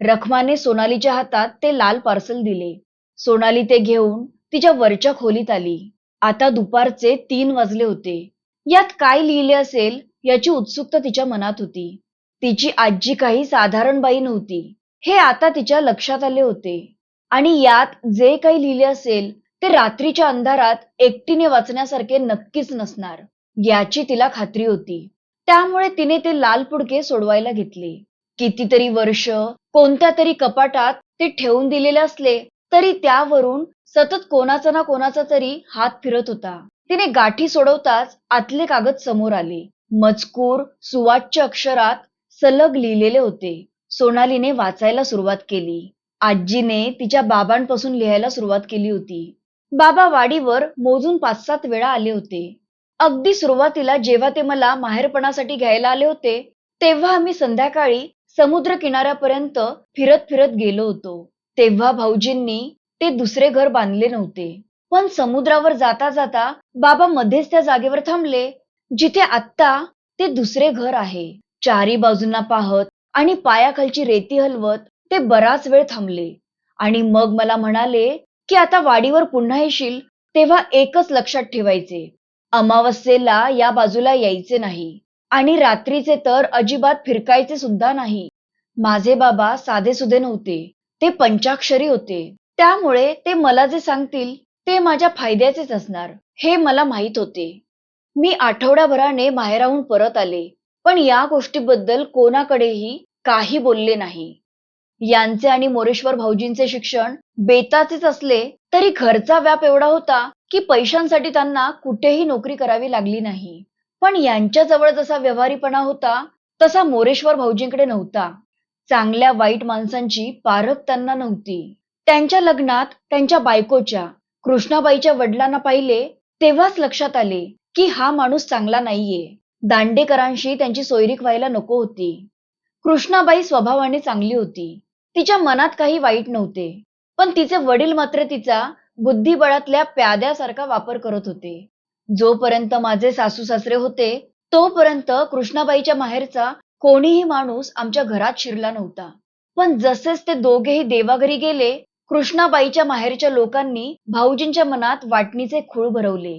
रखमाने सोनालीच्या हातात ते लाल पार्सल दिले. सोनाली ते घेऊन तिच्या वरच्या खोलीत आली. आता दुपारचे तीन वाजले होते. यात काय लिहिले असेल याची उत्सुकता तिच्या मनात होती. तिची आजी काही साधारण बाई नव्हती. हे आता तिच्या लक्षात आले होते. आणि यात जे काही लिहिले असेल ते रात्रीच्या अंधारात एकटीने वाचण्यासारखे नक्कीच नसणार याची तिला खात्री होती. त्यामुळे तिने ते लाल पुडके सोडवायला घेतले. कितीतरी वर्ष कोणत्या तरी कपाटात ते ठेवून दिलेले असले तरी त्यावरून सतत कोणाचा ना कोणाचा तरी हात फिरत होता. तिने गाठी सोडवताच आतले कागद समोर आले. मजकूर सुवाच्य अक्षरात सलग लिहिलेले होते. सोनालीने वाचायला सुरुवात केली. आजीने तिच्या बाबांपासून लिहायला सुरुवात केली होती. बाबा वाडीवर मोजून पाच सात वेळा आले होते. अगदी सुरुवातीला जेव्हा ते मला माहेरपणासाठी घ्यायला आले होते तेव्हा आम्ही संध्याकाळी समुद्र किनाऱ्यापर्यंत फिरत फिरत गेलो होतो. तेव्हा भाऊजींनी ते दुसरे घर बांधले नव्हते. पण समुद्रावर जाता जाता बाबा मध्येच त्या जागेवर थांबले जिथे आत्ता ते दुसरे घर आहे. चारी बाजूंना पाहत आणि पायाखालची रेती हलवत ते बराच वेळ थांबले. आणि मग मला म्हणाले की आता वाडीवर पुन्हा येशील तेव्हा एकच लक्षात ठेवायचे. अमावस्येला या बाजूला यायचे नाही. आणि रात्रीचे तर अजिबात फिरकायचे सुद्धा नाही. माझे बाबा साधेसुधे नव्हते. ते पंचाक्षरी होते. त्यामुळे ते मला जे सांगतील ते माझ्या फायद्याचेच असणार. हे मला माहीत होते. मी आठवड्याभराने बाहेराहून परत आले. पण या गोष्टीबद्दल कोणाकडेही काही बोलले नाही. यांचे आणि मोरेश्वर भाऊजींचे शिक्षण बेताचेच असले तरी घरचा व्याप एवढा होता की पैशांसाठी त्यांना कुठेही नोकरी करावी लागली नाही. पण यांच्या जवळ जसा व्यवहारीपणा होता तसा मोरेश्वर भाऊजींकडे नव्हता. चांगल्या वाईट माणसांची पारख त्यांना नव्हती. त्यांच्या लग्नात त्यांच्या बायकोच्या कृष्णाबाईच्या वडिलांना पाहिले तेव्हाच लक्षात आले की हा माणूस चांगला नाहीये. दांडेकरांशी त्यांची सोयरीक व्हायला नको होती. कृष्णाबाई स्वभावाने चांगली होती. तिच्या मनात काही वाईट नव्हते. पण तिचे वडील मात्र तिचा बुद्धिबळातल्या प्याद्यासारखा वापर करत होते. जोपर्यंत माझे सासू सासरे होते तोपर्यंत कृष्णाबाईच्या माहेरचा कोणीही माणूस आमच्या घरात शिरला नव्हता. पण जसेच ते दोघेही देवाघरी गेले कृष्णाबाईच्या माहेरच्या लोकांनी भाऊजींच्या मनात वाटणीचे खूळ भरवले.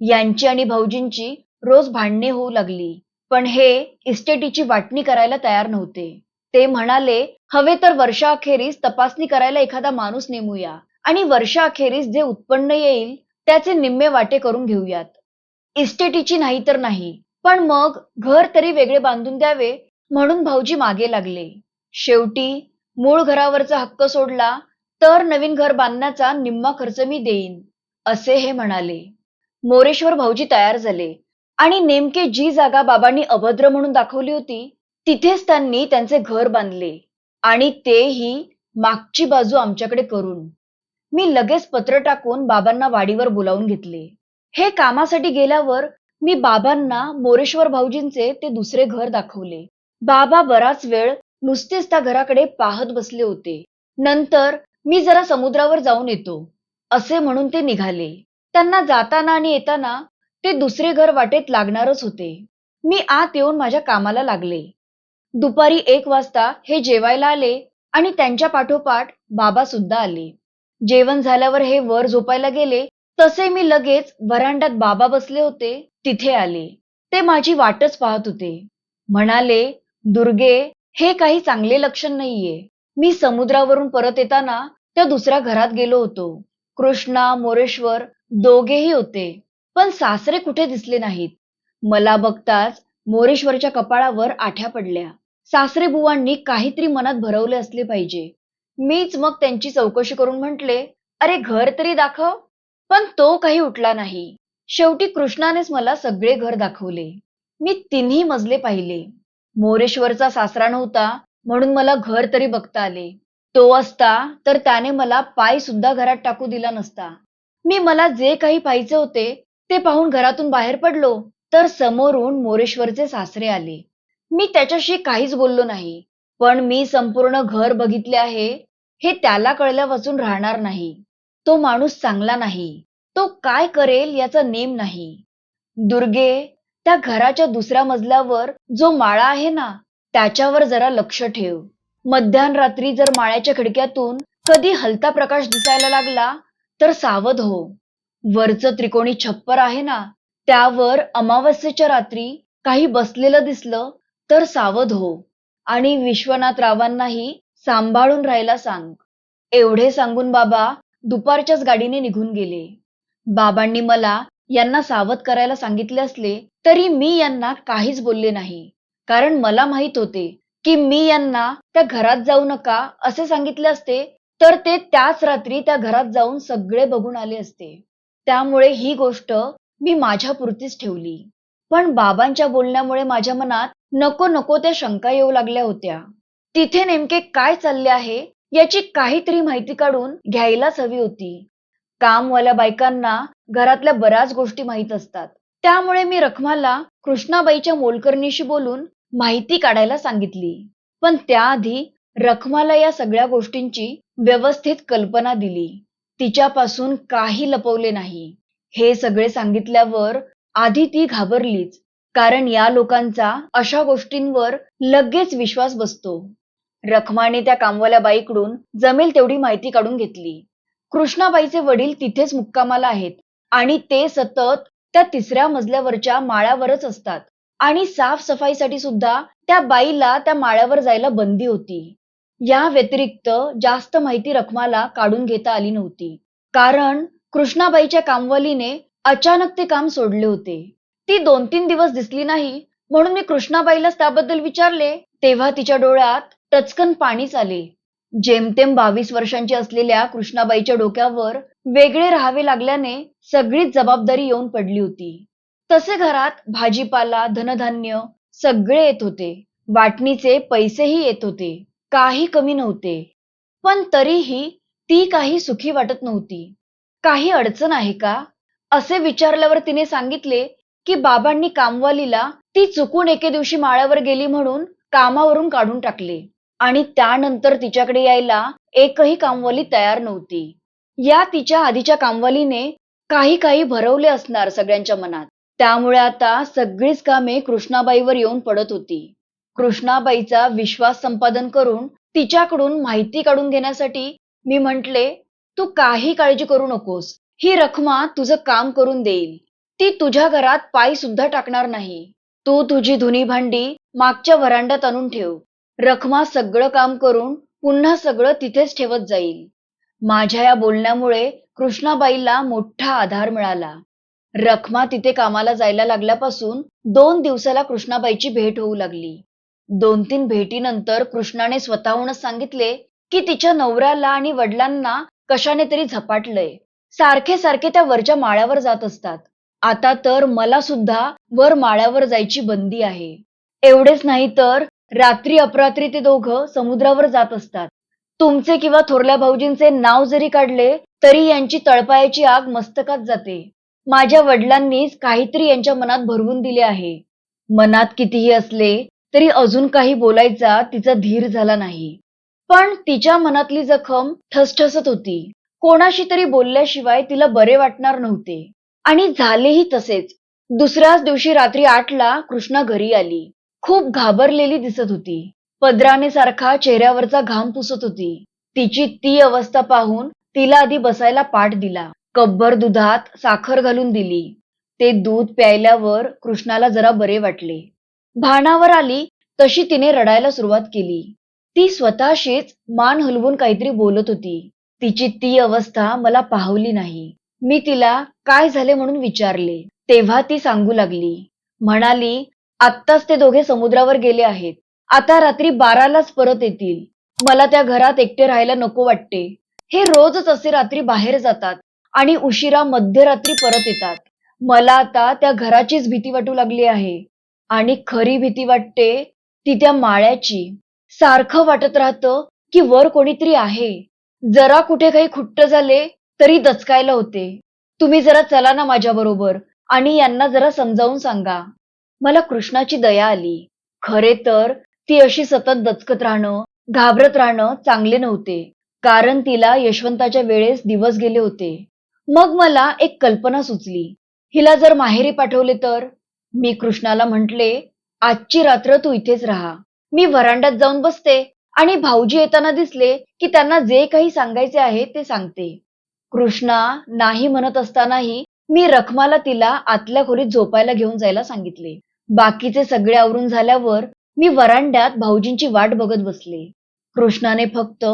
यांची आणि भाऊजींची रोज भांडणे होऊ लागली. पण हे इस्टेटीची वाटणी करायला तयार नव्हते. ते म्हणाले हवे तर वर्षाअखेरीस तपासणी करायला एखादा माणूस नेमूया. आणि वर्षाअखेरीस जे उत्पन्न येईल त्याचे निम्मे वाटे करून घेऊयात. इस्टेटीची नाही तर नाही पण मग घर तरी वेगळे बांधून द्यावे म्हणून भाऊजी मागे लागले. शेवटी मूळ घरावरचा हक्क सोडला तर नवीन घर बांधण्याचा निम्मा खर्च मी देईन असे हे म्हणाले. मोरेश्वर भाऊजी तयार झाले आणि नेमके जी जागा बाबांनी अभद्र म्हणून दाखवली होती तिथेच त्यांनी त्यांचे घर बांधले आणि तेही मागची बाजू आमच्याकडे करून. मी लगेच पत्र टाकून बाबांना वाडीवर बोलावून घेतले. हे कामासाठी गेल्यावर मी बाबांना मोरेश्वर भाऊजींचे ते दुसरे घर दाखवले. बाबा बराच वेळ नुसतेच त्या घराकडे पाहत बसले होते. नंतर मी जरा समुद्रावर जाऊन येतो. असे म्हणून ते निघाले. त्यांना जाताना आणि येताना ते दुसरे घर वाटेत लागणारच होते. मी आत येऊन माझ्या कामाला लागले. दुपारी एक वाजता हे जेवायला आले आणि त्यांच्या पाठोपाठ बाबा सुद्धा आले. जेवण झाल्यावर हे वर झोपायला गेले तसे मी लगेच वरांड्यात बाबा बसले होते तिथे आले. ते माझी वाटच पाहत होते. म्हणाले दुर्गे हे काही चांगले लक्षण नाहीये. मी समुद्रावरून परत येताना त्या दुसऱ्या घरात गेलो होतो. कृष्णा मोरेश्वर दोघेही होते. पण सासरे कुठे दिसले नाहीत. मला बघताच मोरेश्वरच्या कपाळावर आठ्या पडल्या. सासरे बुवांनी काहीतरी मनात भरवले असले पाहिजे. मीच मग त्यांची चौकशी करून म्हटले अरे घर तरी दाखव. पण तो काही उठला नाही. शेवटी कृष्णानेच मला सगळे घर दाखवले. मी तिन्ही मजले पाहिले. मोरेश्वरचा सासरा नव्हता म्हणून मला घर तरी बघता आले. तो असता तर त्याने मला पाय सुद्धा घरात टाकू दिला नसता. मी मला जे काही पाहिजे होते ते पाहून घरातून बाहेर पडलो तर समोरून मोरेश्वरचे सासरे आले. मी त्याच्याशी काहीच बोललो नाही पण मी संपूर्ण घर बघितले आहे हे त्याला कळल्यापासून राहणार नाही. तो माणूस चांगला नाही. तो काय करेल याचा नेम नाही. दुर्गे त्या घराच्या दुसऱ्या मजल्यावर जो माळा आहे ना त्याच्यावर जरा लक्ष ठेव. मध्यान रात्री जर माळ्याच्या खिडक्यातून कधी हलता प्रकाश दिसायला लागला तर सावध हो. वरचं त्रिकोणी छप्पर आहे ना त्यावर अमावस्येच्या रात्री काही बसलेलं दिसलं तर सावध हो. आणि विश्वनाथ रावांनाही सांभाळून राहायला सांग. एवढे सांगून बाबा दुपारच्याच गाडीने निघून गेले. बाबांनी मला यांना सावध करायला सांगितले असले तरी मी यांना काहीच बोलले नाही. कारण मला माहीत होते की मी यांना त्या घरात जाऊ नका असे सांगितले असते तर ते त्याच रात्री त्या घरात जाऊन सगळे बघून आले असते. त्यामुळे ही गोष्ट मी माझ्या पुरतीच ठेवली. पण बाबांच्या बोलण्यामुळे माझ्या मनात नको नको त्या शंका येऊ लागल्या होत्या. तिथे नेमके काय चालले आहे याची काहीतरी माहिती काढून घ्यायलाच हवी होती. कामवाल्या बायकांना घरातल्या बऱ्याच गोष्टी माहीत असतात. त्यामुळे मी रखमाला कृष्णाबाईच्या मोलकरणीशी बोलून माहिती काढायला सांगितली. पण त्याआधी रखमाला या सगळ्या गोष्टींची व्यवस्थित कल्पना दिली. तिच्यापासून काही लपवले नाही. हे सगळे सांगितल्यावर आधी ती घाबरलीच कारण या लोकांचा अशा गोष्टींवर लगेच विश्वास बसतो. रखमाने त्या कामवाल्या बाईकडून जमेल तेवढी माहिती काढून घेतली. कृष्णाबाईचे वडील तिथेच मुक्कामाला आहेत आणि ते सतत त्या तिसऱ्या मजल्यावरच्या माळ्यावरच असतात. आणि साफसफाईसाठी सुद्धा त्या बाईला त्या माळ्यावर जायला बंदी होती. या व्यतिरिक्त जास्त माहिती रखमाला काढून घेता आली नव्हती. कारण कृष्णाबाईच्या कामवालीने अचानक ते काम सोडले होते. ती दोन तीन दिवस दिसली नाही म्हणून मी कृष्णाबाईलाच त्याबद्दल विचारले. तेव्हा तिच्या डोळ्यात टचकन पाणीच आले जेमतेम बावीस वर्षांची असलेल्या कृष्णाबाईच्या डोक्यावर वेगळे राहावे लागल्याने सगळीच जबाबदारी येऊन पडली होती. तसे घरात भाजीपाला धनधान्य सगळे येत होते. वाटणीचे पैसेही येत होते. काही कमी नव्हते. पण तरीही ती काही सुखी वाटत नव्हती. काही अडचण आहे का? असे विचारल्यावर तिने सांगितले की बाबांनी कामवालीला ती चुकून एके दिवशी माळ्यावर गेली म्हणून कामावरून काढून टाकले. आणि त्यानंतर तिच्याकडे यायला एकही कामवाली तयार नव्हती. या तिच्या आधीच्या कामवालीने काही काही भरवले असणार सगळ्यांच्या मनात. त्यामुळे आता सगळीच कामे कृष्णाबाईवर येऊन पडत होती. कृष्णाबाईचा विश्वास संपादन करून तिच्याकडून माहिती काढून घेण्यासाठी मी म्हंटले तू काही काळजी करू नकोस. ही रखमा तुझं काम करून देईल. ती तुझ्या घरात पाय सुद्धा टाकणार नाही. तू तुझी धुनी भांडी मागच्या वरांड्यात आणून ठेव. रखमा सगळं काम करून पुन्हा सगळं तिथेच ठेवत जाईल. माझ्या या बोलण्यामुळे कृष्णाबाईला मोठा आधार मिळाला. रखमा तिथे कामाला जायला लागल्यापासून दोन दिवसाला कृष्णाबाईची भेट होऊ लागली. दोन तीन भेटीनंतर कृष्णाने स्वतःहूनच सांगितले की तिच्या नवऱ्याला आणि वडिलांना कशाने तरी झपाटलंय. सारखे सारखे त्या वरच्या माळ्यावर जात असतात. आता तर मला सुद्धा वर माळ्यावर जायची बंदी आहे. एवढेच नाही तर रात्री अपरात्री ते दोघं समुद्रावर जात असतात. तुमचे किंवा थोरल्या भाऊजींचे नाव जरी काढले तरी यांची तळपायाची आग मस्तकात जाते. माझ्या वडिलांनीच काहीतरी यांच्या मनात भरवून दिले आहे. मनात कितीही असले तरी अजून काही बोलायचा तिचा धीर झाला नाही. पण तिच्या मनातली जखम ठसठसत होती. कोणाशी तरी बोलल्याशिवाय तिला बरे वाटणार नव्हते. आणि झालेही तसेच. दुसऱ्याच दिवशी रात्री आठला कृष्णा घरी आली. खूप घाबरलेली दिसत होती. पदराने सारखा चेहऱ्यावरचा घाम पुसत होती. तिची ती अवस्था पाहून तिला आधी बसायला पाठ दिला. कब्बर दुधात साखर घालून दिली. ते दूध प्यायल्यावर कृष्णाला जरा बरे वाटले. भानावर आली तशी तिने रडायला सुरुवात केली. ती स्वतःशीच मान हलवून काहीतरी बोलत होती. तिची ती अवस्था मला पाहवली नाही. मी तिला काय झाले म्हणून विचारले. तेव्हा ती सांगू लागली. म्हणाली आत्ताच ते दोघे समुद्रावर गेले आहेत. आता रात्री बारालाच परत येतील. मला त्या घरात एकटे राहायला नको वाटते. हे रोजच असे रात्री बाहेर जातात आणि उशिरा मध्यरात्री परत येतात. मला आता त्या घराचीच भीती वाटू लागली आहे. आणि खरी भीती वाटते ती त्या माळ्याची. सारखं वाटत राहतं की वर कोणीतरी आहे. जरा कुठे काही खुट्ट झाले तरी दचकायला होते. तुम्ही जरा चला ना माझ्याबरोबर आणि यांना जरा समजावून सांगा. मला कृष्णाची दया आली. खरे तर ती अशी सतत दचकत राहणं घाबरत राहणं चांगले नव्हते. कारण तिला यशवंताच्या वेळेस दिवस गेले होते. मग मला एक कल्पना सुचली. हिला जर माहेरी पाठवले तर? मी कृष्णाला म्हंटले आजची रात्र तू इथेच राहा. मी व्हरांड्यात जाऊन बसते आणि भाऊजी येताना दिसले की त्यांना जे काही सांगायचे आहे ते सांगते. कृष्णा नाही म्हणत असतानाही मी रखमाला तिला आतल्या खोलीत झोपायला घेऊन जायला सांगितले. बाकीचे सगळे आवरून झाल्यावर मी वरांड्यात भाऊजींची वाट बघत बसले. कृष्णाने फक्त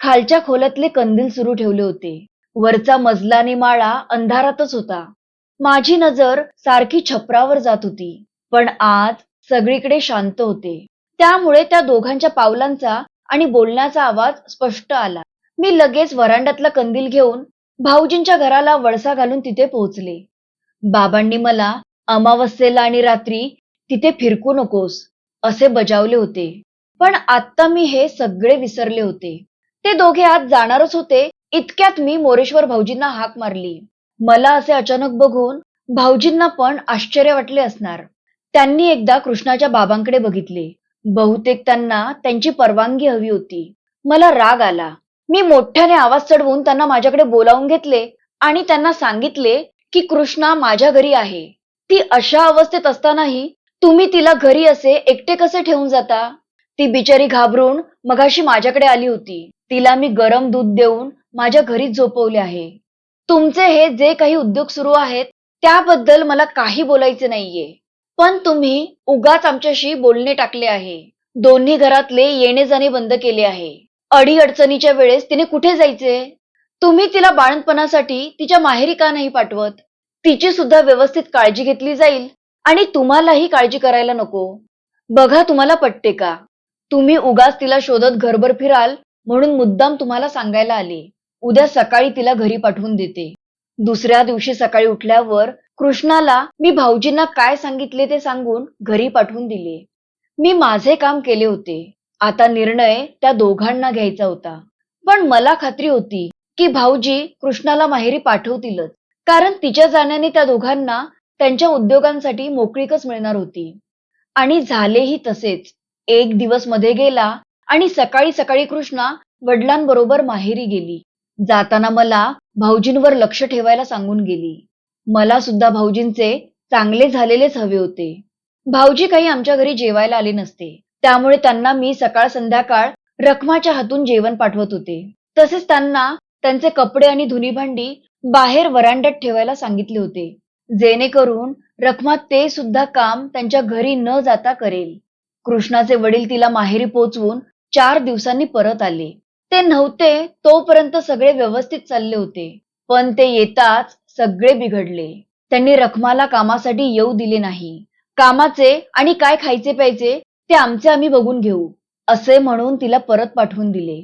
खालच्या खोल्यातले कंदील सुरू ठेवले होते. वरचा मजला आणि माळा अंधारातच होता. माझी नजर सारखी छपरावर जात होती पण आज सगळीकडे शांत होते. त्यामुळे त्या दोघांच्या पावलांचा आणि बोलण्याचा आवाज स्पष्ट आला. मी लगेच वरांड्यातला कंदील घेऊन भाऊजींच्या घराला वळसा घालून तिथे पोहोचले. बाबांनी मला अमावस्येला आणि रात्री तिथे फिरकू नकोस असे बजावले होते. पण आत्ता मी हे सगळे विसरले होते. ते दोघे आत जाणारच होते इतक्यात मी मोरेश्वर भाऊजींना हाक मारली. मला असे अचानक बघून भाऊजींना पण आश्चर्य वाटले असणार. त्यांनी एकदा कृष्णाच्या बाबांकडे बघितले. बहुतेक त्यांना त्यांची परवानगी हवी होती. मला राग आला. मी मोठ्याने आवाज चढवून त्यांना माझ्याकडे बोलावून घेतले आणि त्यांना सांगितले की कृष्णा माझ्या घरी आहे. ती अशा अवस्थेत असतानाही तुम्ही तिला घरी असे एकटे कसे ठेवून जाता? ती बिचारी घाबरून मगाशी माझ्याकडे आली होती. तिला मी गरम दूध देऊन माझ्या घरीच झोपवले आहे. तुमचे हे जे काही उद्योग सुरू आहेत त्याबद्दल मला काही बोलायचे नाहीये. पण तुम्ही उगाच आमच्याशी बोलणे टाकले आहे. दोन्ही घरातले येणे जाणे बंद केले आहे. अडी अडचणीच्या वेळेस तिने कुठे जायचे? तुम्ही तिला बाळंतपणासाठी तिच्या माहेरी का नाही पाठवत? तिची सुद्धा व्यवस्थित काळजी घेतली जाईल. आणि तुम्हालाही काळजी करायला नको. बघा तुम्हाला पटते का? तुम्ही उगाच तिला शोधत घरभर फिराल म्हणून मुद्दाम तुम्हाला सांगायला आले. उद्या सकाळी तिला घरी पाठवून देते. दुसऱ्या दिवशी सकाळी उठल्यावर कृष्णाला मी भाऊजींना काय सांगितले ते सांगून घरी पाठवून दिले. मी माझे काम केले होते. आता निर्णय त्या दोघांना घ्यायचा होता. पण मला खात्री होती की भाऊजी कृष्णाला माहेरी पाठवतीलच. कारण तिच्या जाण्याने त्या दोघांना त्यांच्या उद्योगांसाठी मोकळीकच मिळणार होती. आणि झालेही तसेच. एक दिवसमध्ये गेला आणि सकाळी सकाळी कृष्णा वडिलांबरोबर माहेरी गेली. जाताना मला भाऊजींवर लक्ष ठेवायला सांगून गेली. मला सुद्धा भाऊजींचे चांगले झालेलेच हवे होते. भाऊजी काही आमच्या घरी जेवायला आले नसते. त्यामुळे त्यांना मी सकाळ संध्याकाळ रखमाच्या हातून जेवण पाठवत होते. तसेच त्यांना त्यांचे कपडे आणि धुनी भांडी बाहेर वरांड्यात ठेवायला सांगितले होते. जेणेकरून रखमा ते सुद्धा काम त्यांच्या घरी न जाता करेल. कृष्णाचे वडील तिला माहेरी पोचवून चार दिवसांनी परत आले. ते नव्हते तोपर्यंत सगळे व्यवस्थित चालले होते. पण ते येताच सगळे बिघडले. त्यांनी रखमाला कामासाठी येऊ दिले नाही. कामाचे आणि काय खायचे प्यायचे ते आमचे आम्ही बघून घेऊ असे म्हणून तिला परत पाठवून दिले.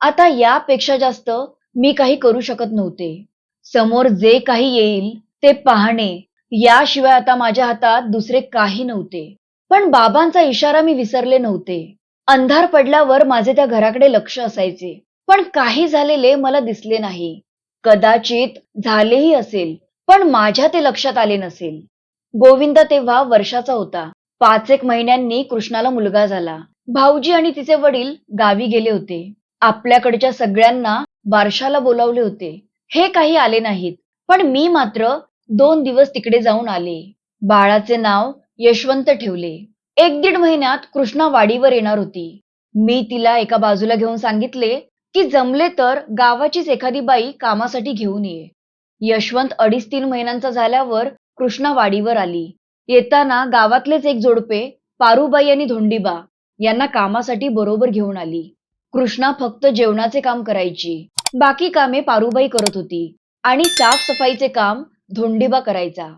आता यापेक्षा जास्त मी काही करू शकत नव्हते. समोर जे काही येईल ते पाहणे. याशिवाय आता माझ्या हातात दुसरे काही नव्हते. पण बाबांचा इशारा मी विसरले नव्हते. अंधार पडल्यावर माझे त्या घराकडे लक्ष असायचे. पण काही झालेले मला दिसले नाही. कदाचित झालेही असेल पण माझ्या ते लक्षात आले नसेल. गोविंद तेव्हा वर्षाचा होता. पाच एक महिन्यांनी कृष्णाला मुलगा झाला. भाऊजी आणि तिचे वडील गावी गेले होते. आपल्याकडच्या सगळ्यांना बारशाला बोलावले होते. हे काही आले नाहीत. पण मी मात्र दोन दिवस तिकडे जाऊन आले. बाळाचे नाव यशवंत ठेवले. एक दीड महिन्यात कृष्णा वाडीवर येणार होती. मी तिला एका बाजूला घेऊन सांगितले की जमले तर गावाचीच एखादी बाई कामासाठी घेऊन ये. यशवंत अडीच तीन महिन्यांचा झाल्यावर कृष्णा वाडीवर आली. येताना गावातलेच एक जोडपे पारूबाई आणि धोंडीबा यांना कामासाठी बरोबर घेऊन आली. कृष्णा फक्त जेवणाचे काम करायची. बाकी कामे पारूबाई करत होती. आणि साफसफाईचे काम धोंडीबा करायचा.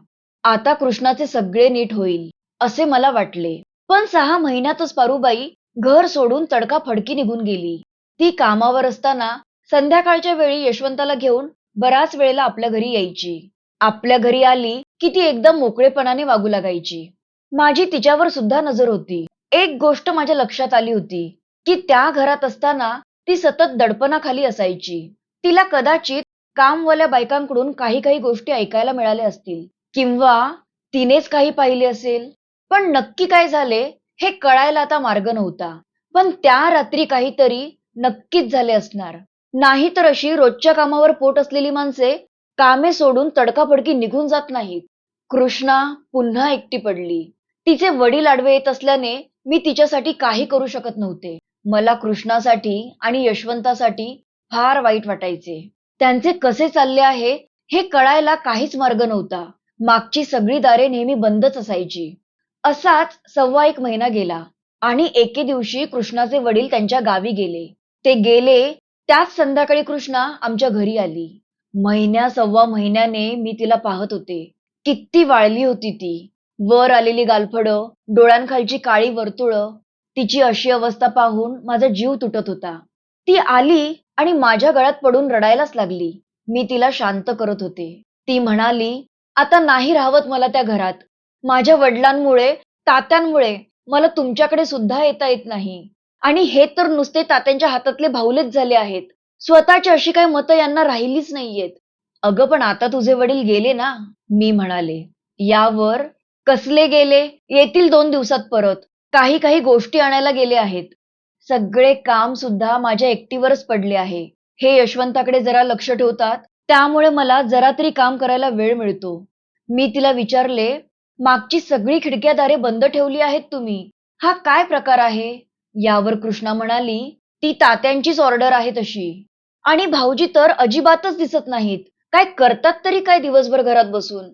आता कृष्णाचे सगळे नीट होईल असे मला वाटले. पण सहा महिन्यातच पारुबाई घर सोडून तडका फडकी निघून गेली. ती कामावर असताना संध्याकाळच्या वेळी यशवंताला घेऊन बराच वेळेला आपल्या घरी यायची. आपल्या घरी आली की ती एकदम मोकळेपणाने वागू लागायची. माझी तिच्यावर सुद्धा नजर होती. एक गोष्ट माझ्या लक्षात आली होती की त्या घरात असताना ती सतत दडपणाखाली असायची. तिला कदाचित कामवाल्या बायकांकडून काही काही गोष्टी ऐकायला मिळाल्या असतील. किंवा तिनेच काही पाहिले असेल. पण नक्की काय झाले हे कळायला आता मार्ग नव्हता. पण त्या रात्री काहीतरी नक्कीच झाले असणार. नाही तर अशी रोजच्या कामावर पोट असलेली माणसे कामे सोडून तडकाफडकी निघून जात नाहीत. कृष्णा पुन्हा एकटी पडली. तिचे वडील आडवे येत असल्याने मी तिच्यासाठी काही करू शकत नव्हते. मला कृष्णासाठी आणि यशवंतासाठी फार वाईट वाटायचे. त्यांचे कसे चालले आहे हे कळायला काहीच मार्ग नव्हता. मागची सगळी दारे नेहमी बंदच असायची. असाच सव्वा एक महिना गेला आणि एके दिवशी कृष्णाचे वडील त्यांच्या गावी गेले. ते गेले त्याच संध्याकाळी कृष्णा आमच्या घरी आली. महिन्या सव्वा महिन्याने मी तिला पाहत होते. किती वाळली होती ती. वर आलेली गालफडं डोळ्यांखालची काळी वर्तुळं तिची अशी अवस्था पाहून माझा जीव तुटत होता. ती आली आणि माझ्या गळ्यात पडून रडायलाच लागली. मी तिला शांत करत होते. ती म्हणाली आता नाही राहवत मला त्या घरात. माझ्या वडिलांमुळे तात्यांमुळे मला तुमच्याकडे सुद्धा येता येत नाही. आणि हे तर नुसते तात्यांच्या हातातले भाऊलेच झाले आहेत. स्वतःची अशी काही मतं यांना राहिलीच नाहीयेत. अगं पण आता तुझे वडील गेले ना? मी म्हणाले. यावर कसले गेले? येतील दोन दिवसात परत. काही काही गोष्टी आणायला गेले आहेत. सगळे काम सुद्धा माझ्या एकटीवरच पडले आहे. हे यशवंताकडे जरा लक्ष ठेवतात त्यामुळे मला जरा तरी काम करायला वेळ मिळतो. मी तिला विचारले मागची सगळी खिडक्यादारे बंद ठेवली आहेत तुम्ही? हा काय प्रकार आहे? यावर कृष्णा म्हणाली ती तात्यांचीच ऑर्डर आहे तशी. आणि भाऊजी तर अजिबातच दिसत नाहीत. काय करतात तरी काय दिवसभर घरात बसून?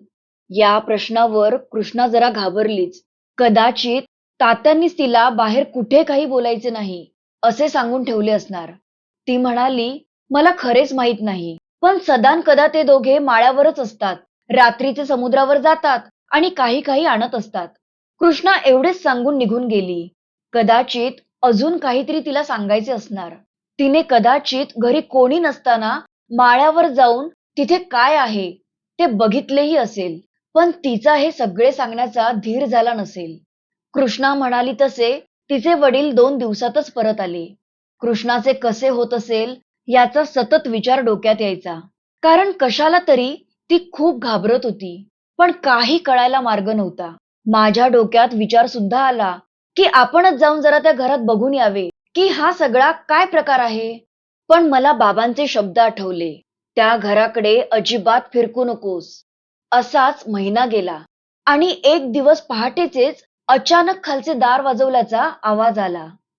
या प्रश्नावर कृष्णा जरा घाबरलीच. कदाचित तात्यांनीच तिला बाहेर कुठे काही बोलायचे नाही असे सांगून ठेवले असणार. ती म्हणाली मला खरेच माहीत नाही पण सदान कदा ते दोघे माळ्यावरच असतात रात्रीचे समुद्रावर जातात आणि काही काही आणत असतात. कृष्णा एवढेच सांगून निघून गेली. कदाचित अजून काहीतरी तिला सांगायचे असणार. तिने कदाचित घरी कोणी नसताना माळ्यावर जाऊन तिथे काय आहे ते बघितलेही असेल पण तिचा हे सगळे सांगण्याचा धीर झाला नसेल. कृष्णा म्हणाली तसे तिचे वडील दोन दिवसातच परत आले. कृष्णाचे कसे होत असेल याचा सतत विचार डोक्यात यायचा. कारण कशाला तरी ती खूप घाबरत होती. पण काही कळायला मार्ग नव्हता. माझ्या डोक्यात विचार सुद्धा आला की आपणच जाऊन जरा त्या घरात बघून यावे की हा सगळा काय प्रकार आहे? पण मला बाबांचे शब्द आठवले त्या घराकडे अजिबात फिरकू नकोस. असाच महिना गेला. आणि एक दिवस पहाटेचेच अचानक खालचे दार वाजवल्याचा आवाज आला.